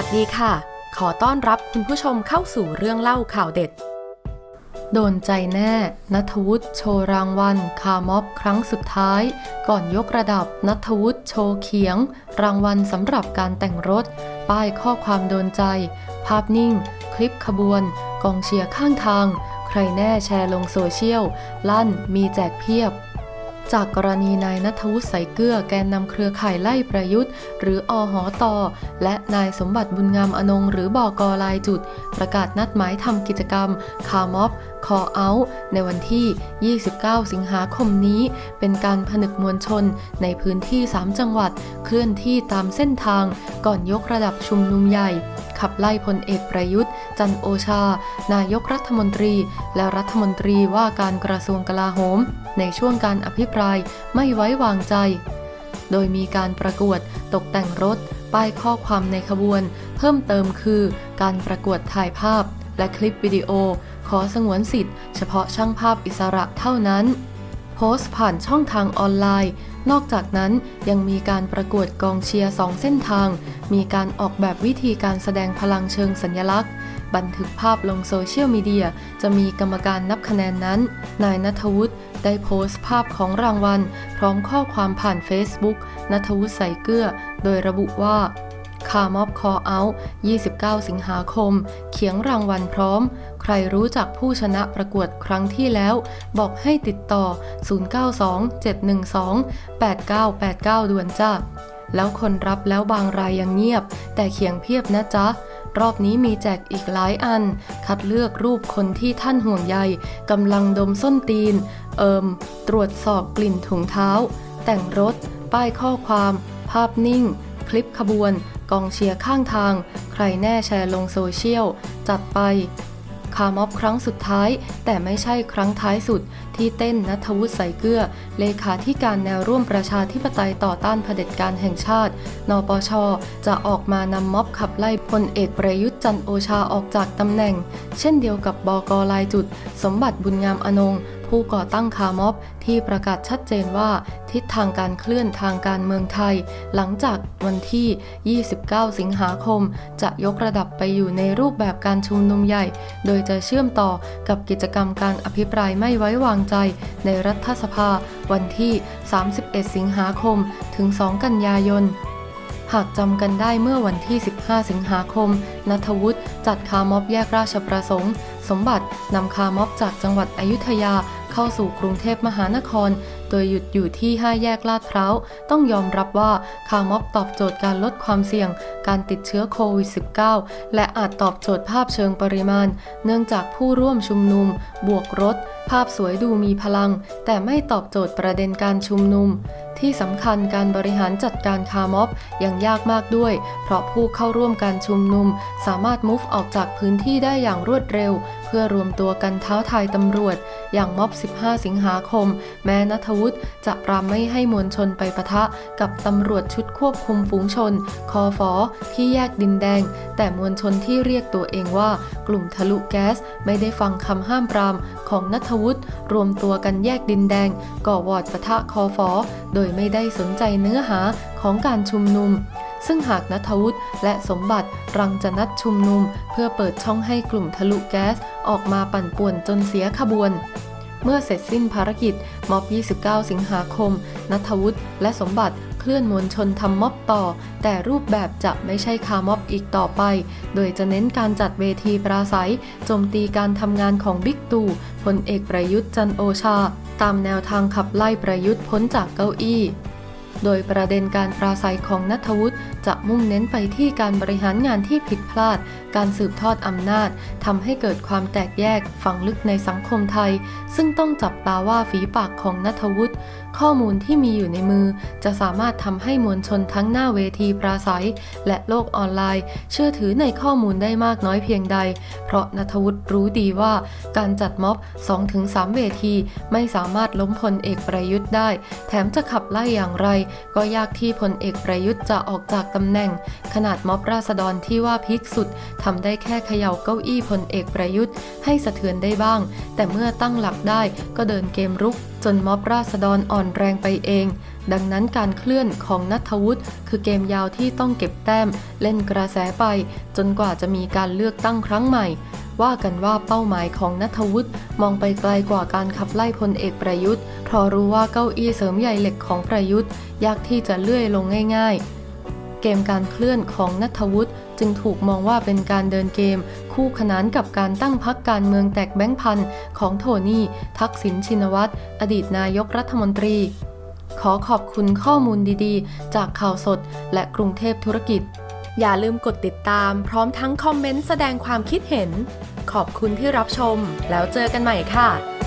วัสดีค่ะ ขอต้อนรับคุณผู้ชมเข้าสู่เรื่องเล่าข่าวเด็ด โดนใจแน่นัทวุฒิโชว์รางวัลคาม็อบครั้งสุดท้าย ก่อนยกระดับนัทวุฒิโชว์เขียง รางวัลสำหรับการแต่งรถ ป้ายข้อความโดนใจ ภาพนิ่ง คลิปขบวน กองเชียร์ข้างทาง ใครแน่แชร์ลงโซเชียล ลั่นมีแจกเพียบ จากกรณีนายนัทวุฒิใสเกลือแกนนำเครือข่ายไล่ประยุทธ์ หรืออหอตอและนายสมบัติบุญงามอนงหรือบอกอลายจุด ประกาศนัดหมายทำกิจกรรมคาร์ม็อบ คอเอาในวันที่ 29 สิงหาคมนี้ เป็นการผนึกมวลชนในพื้นที่ 3 จังหวัด เคลื่อนที่ตามเส้นทางก่อนยกระดับชุมนุมใหญ่ ขับไล่พลเอกประยุทธ์ จันโอชา นายกรัฐมนตรี และรัฐมนตรีว่าการกระทรวงกลาโหม ในช่วงการอภิปรายไม่ไว้วางใจ โดยมีการประกวดตกแต่งรถป้ายข้อความในขบวน เพิ่มเติมคือการประกวดถ่ายภาพ และคลิปวิดีโอ ขอสงวนสิทธิ์เฉพาะช่างภาพอิสระเท่านั้น โพสต์ผ่านช่องทางออนไลน์ นอกจากนั้นยังมีการประกวดกองเชียร์สองเส้นทาง มีการออกแบบวิธีการแสดงพลังเชิงสัญลักษณ์ บันทึกภาพลงโซเชียลมีเดีย จะมีกรรมการนับคะแนนนั้น นายนัทวุฒิได้โพสต์ภาพของรางวัล พร้อมข้อความผ่าน Facebook นัทวุฒิใส่เกลือ โดยระบุว่า คาร์มอบคอเอา29 สิงหาคม เขียงรางวัลพร้อม ใครรู้จักผู้ชนะประกวดครั้งที่แล้ว บอกให้ติดต่อ 092-712-8989 ด่วนจ้าแล้วคนรับแล้วบางรายยังเงียบ แต่เขียงเพียบนะจ๊ะ รอบนี้มีแจกอีกหลายอัน คัดเลือกรูปคนที่ท่านห่วงใยกำลังดมส้นตีน เอิมตรวจสอบกลิ่นถุงเท้า แต่งรถ ป้ายข้อความ ภาพนิ่ง คลิปขบวน กองเชียร์ข้างทาง ใครแน่แชร์ลงโซเชียล จัดไปคาม็อบครั้งสุดท้าย แต่ไม่ใช่ครั้งท้ายสุด ที่เต้นนัทวุฒิใสเกลือ เลขาธิการแนวร่วมประชาธิปไตยต่อต้านเผด็จการแห่งชาติ นปช จะออกมานำม็อบขับไล่พลเอกประยุทธ์จันโอชาออกจากตำแหน่ง เช่นเดียวกับบอกลายจุด สมบัติบุญงามอนง ผู้ก่อตั้งคาร์ม็อบ ที่ประกาศชัดเจนว่าทิศทางการเคลื่อนทางการเมืองไทย หลังจากวันที่ 29 สิงหาคม จะยกระดับไปอยู่ในรูปแบบการชุมนุมใหญ่ โดยจะเชื่อมต่อกับกิจกรรมการอภิปรายไม่ไว้วางใจ ในรัฐสภา วันที่ 31 สิงหาคม ถึง 2 กันยายนหากจำกันได้เมื่อวันที่ 15 สิงหาคม นัทวุฒิจัดคาร์ม็อบแยกราชประสงค์ สมบัตินำคาร์ม็อบจากจังหวัดอยุธยา เข้าสู่กรุงเทพมหานคร โดยหยุดอยู่ที่ 5 แยกลาดพร้าว ต้องยอมรับว่าคาร์ม็อบตอบโจทย์การลดความเสี่ยง การติดเชื้อโควิด -19 และอาจตอบโจทย์ภาพเชิงปริมาณ เนื่องจากผู้ร่วมชุมนุม บวกรถ ภาพสวยดูมีพลัง แต่ไม่ตอบโจทย์ประเด็นการชุมนุม ที่สำคัญการบริหารจัดการคาร์ม็อบยังยากมากด้วย เพราะผู้เข้าร่วมการชุมนุม สามารถ move ออกจากพื้นที่ได้อย่างรวดเร็ว เพื่อรวมตัวกันท้าทายตำรวจ อย่างม็อบ 15 สิงหาคม แม้นัทวุฒิจะปรามไม่ให้มวลชนไปปะทะกับตำรวจชุดควบคุมฝูงชน คอฟอที่แยกดินแดง แต่มวลชนที่เรียกตัวเองว่ากลุ่มทะลุแก๊สไม่ได้ฟังคำห้ามปราม ของนัทวุฒิรวมตัวกันแยกดินแดง ก่อวอดปะทะคอฟอ โดยไม่ได้สนใจเนื้อหาของการชุมนุม ซึ่งหากนัทวุฒิและสมบัติรังจะนัดชุมนุม เพื่อเปิดช่องให้กลุ่มทะลุแก๊ส ออกมาปั่นป่วนจนเสียขบวนเมื่อเสร็จสิ้นภารกิจม็อบ 29 สิงหาคม นัทวุฒิและสมบัติเคลื่อนมวลชนทำม็อบต่อ แต่รูปแบบจะไม่ใช่คาม็อบอีกต่อไป โดยจะเน้นการจัดเวทีปราศัย โจมตีการทำงานของบิ๊กตู่ ลเอกประยุทธ์จันโอชา ตามแนวทางขับไล่ประยุทธ์พ้นจากเก้าอี้ โดยประเด็นการปราศัยของนัทวุฒิจะมุ่งเน้นไปที่การบริหารงานที่ผิดพลาด การสืบทอดอำนาจทำให้เกิดความแตกแยกฝังลึกในสังคมไทย ซึ่งต้องจับตาว่าฝีปากของนัทวุฒิข้อมูลที่มีอยู่ในมือ จะสามารถทำให้มวลชนทั้งหน้าเวทีปราศัย และโลกออนไลน์ เชื่อถือในข้อมูลได้มากน้อยเพียงใดเพราะนัทวุฒิรู้ดีว่าการจัดม็อบ 2-3 เวทีไม่สามารถล้มพลเอกประยุทธ์ได้ แถมจะขับไล่อย่างไร ก็ยากที่พลเอกประยุทธ์จะออกจากตำแหน่ง ขนาดม็อบราษฎรที่ว่าพิกสุดทำได้แค่เขย่าเก้าอี้พลเอกประยุทธ์ ให้สะเทือนได้บ้าง แต่เมื่อตั้งหลักได้ก็เดินเกมรุกจนม็อบราษฎรอ่อนแรงไปเอง ดังนั้นการเคลื่อนของนัทวุฒิคือเกมยาวที่ต้องเก็บแต้ม เล่นกระแสไป จนกว่าจะมีการเลือกตั้งครั้งใหม่ ว่ากันว่าเป้าหมายของนัทวุฒิมองไปไกลกว่าการขับไล่พลเอกประยุทธ์เพราะรู้ว่าเก้าอี้เสริมใหญ่เหล็กของประยุทธ์ยากที่จะเลื่อยลงง่าย ๆ เกมการเคลื่อนของนัทวุฒิจึงถูกมองว่าเป็นการเดินเกม คู่ขนานกับการตั้งพักการเมืองแตกแบงค์พันของโทนี่ ทักษิณชินวัตร อดีตนายกรัฐมนตรี ขอขอบคุณข้อมูลดีๆ จากข่าวสดและกรุงเทพธุรกิจ อย่าลืมกดติดตามพร้อมทั้งคอมเมนต์แสดงความคิดเห็น ขอบคุณที่รับชม แล้วเจอกันใหม่ค่ะ